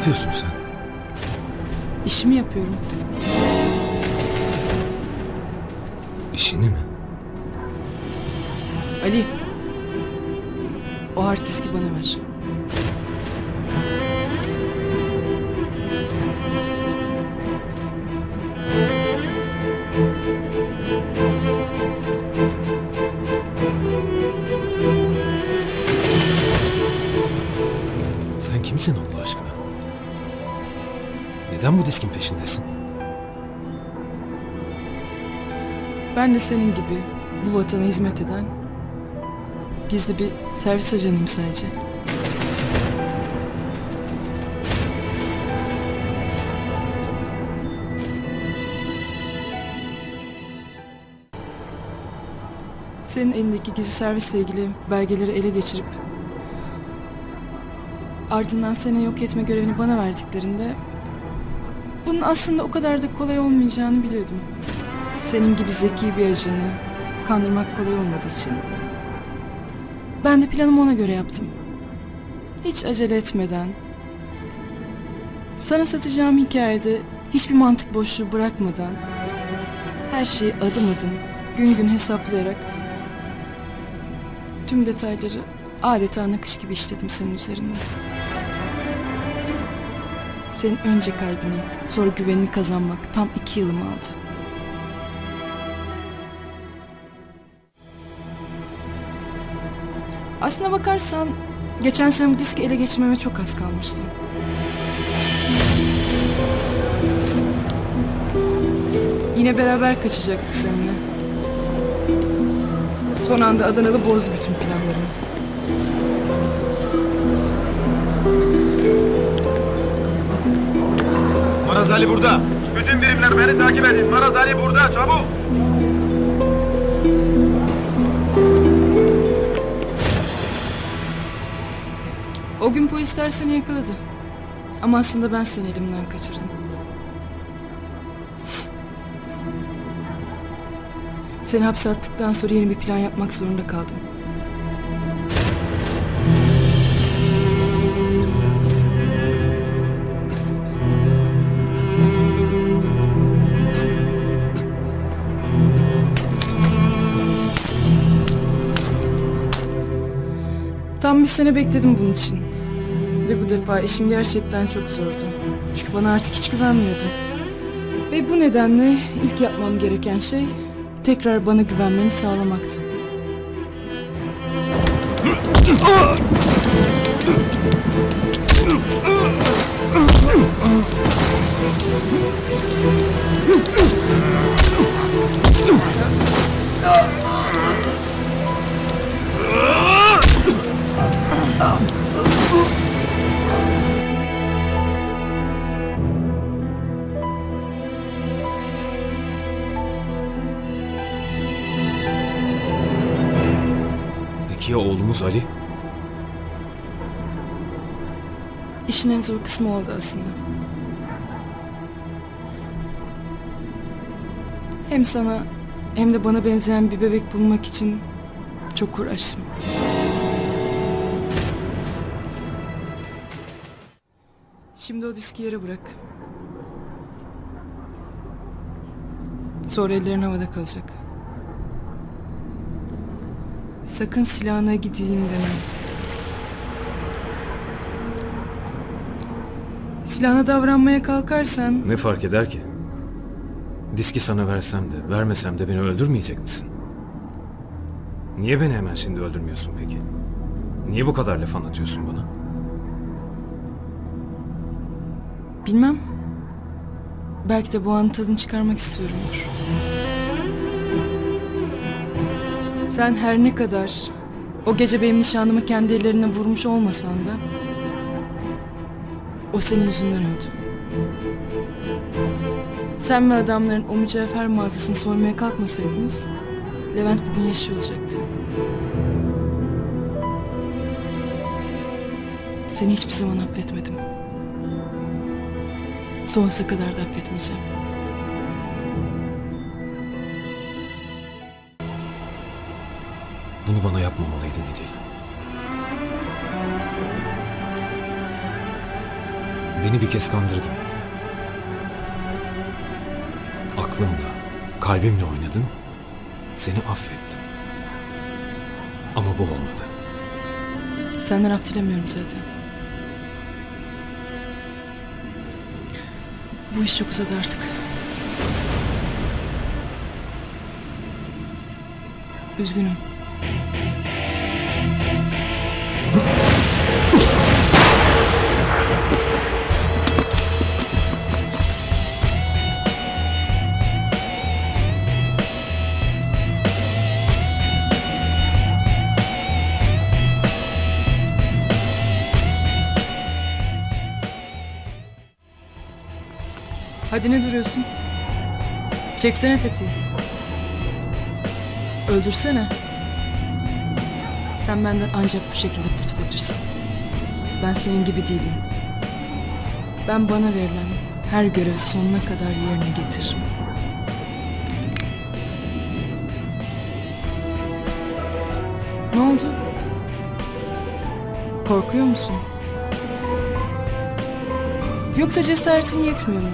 yapıyorsun sen? İşimi yapıyorum. İşini mi? Ali. O hard diski bana ver. Ben de senin gibi bu vatana hizmet eden gizli bir servis ajanıyım sadece. Senin elindeki gizli servisle ilgili belgeleri ele geçirip ardından seni yok etme görevini bana verdiklerinde bunun aslında o kadar da kolay olmayacağını biliyordum. Senin gibi zeki bir ajanı kandırmak kolay olmadığı için. Ben de planımı ona göre yaptım. Hiç acele etmeden. Sana satacağım hikayede hiçbir mantık boşluğu bırakmadan. Her şeyi adım adım, gün gün hesaplayarak tüm detayları adeta nakış gibi işledim senin üzerinde. Senin önce kalbini, sonra güvenini kazanmak tam iki yılımı aldı. Aslına bakarsan geçen sene bu diski ele geçirmeme çok az kalmıştı. Yine beraber kaçacaktık seninle. Son anda Adanalı bozdu bütün planlarımı. Maraz Ali burada. Bütün birimler beni takip edin. Maraz Ali burada çabuk. Polisler seni yakaladı. Ama aslında ben seni elimden kaçırdım. Seni hapse attıktan sonra yeni bir plan yapmak zorunda kaldım. Tam bir sene bekledim bunun için. Ve bu defa işim gerçekten çok zordu. Çünkü bana artık hiç güvenmiyordu. Ve bu nedenle ilk yapmam gereken şey tekrar bana güvenmeni sağlamaktı. Ya oğlumuz Ali? İşin en zor kısmı oldu aslında. Hem sana hem de bana benzeyen bir bebek bulmak için çok uğraştım. Şimdi o diski yere bırak. Sonra ellerin havada kalacak. Sakın silahına gideyim deme. Silahına davranmaya kalkarsan Ne fark eder ki? Diski sana versem de, vermesem de beni öldürmeyecek misin? Niye beni hemen şimdi öldürmüyorsun peki? Niye bu kadar laf anlatıyorsun bana? bilmem. Belki de bu anın tadını çıkarmak istiyorumdur. Sen her ne kadar o gece benim nişanlımı kendi ellerine vurmuş olmasan da o senin yüzünden öldü. Sen ve adamların o mücevher mağazasını soymaya kalkmasaydınız Levent bugün yaşıyor olacaktı. Seni hiçbir zaman affetmedim. Sonsuza kadar da affetmeyeceğim. Bunu bana yapmamalıydın İdil. Beni bir kez kandırdın. Aklımla, kalbimle oynadın. Seni affettim. Ama bu olmadı. Senden af dilemiyorum zaten. Bu iş çok uzadı artık. Üzgünüm. Hadi ne duruyorsun? Çeksene tetiği. Öldürsene. Sen benden ancak bu şekilde kurtulabilirsin. Ben senin gibi değilim. Ben bana verilen her görevi sonuna kadar yerine getiririm. Ne oldu? Korkuyor musun? Yoksa cesaretin yetmiyor mu?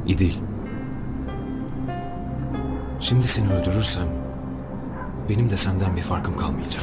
Marazali. İdil. Şimdi seni öldürürsem benim de senden bir farkım kalmayacak.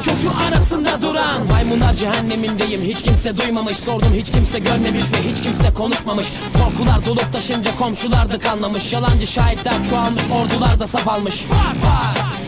ile kötü arasında duran. Maymunlar cehennemindeyim hiç kimse duymamış. Sordum hiç kimse görmemiş ve hiç kimse konuşmamış. Korkular dolup taşınca komşular da kanlamış. Yalancı şahitler çoğalmış ordular da saf almış. Fark var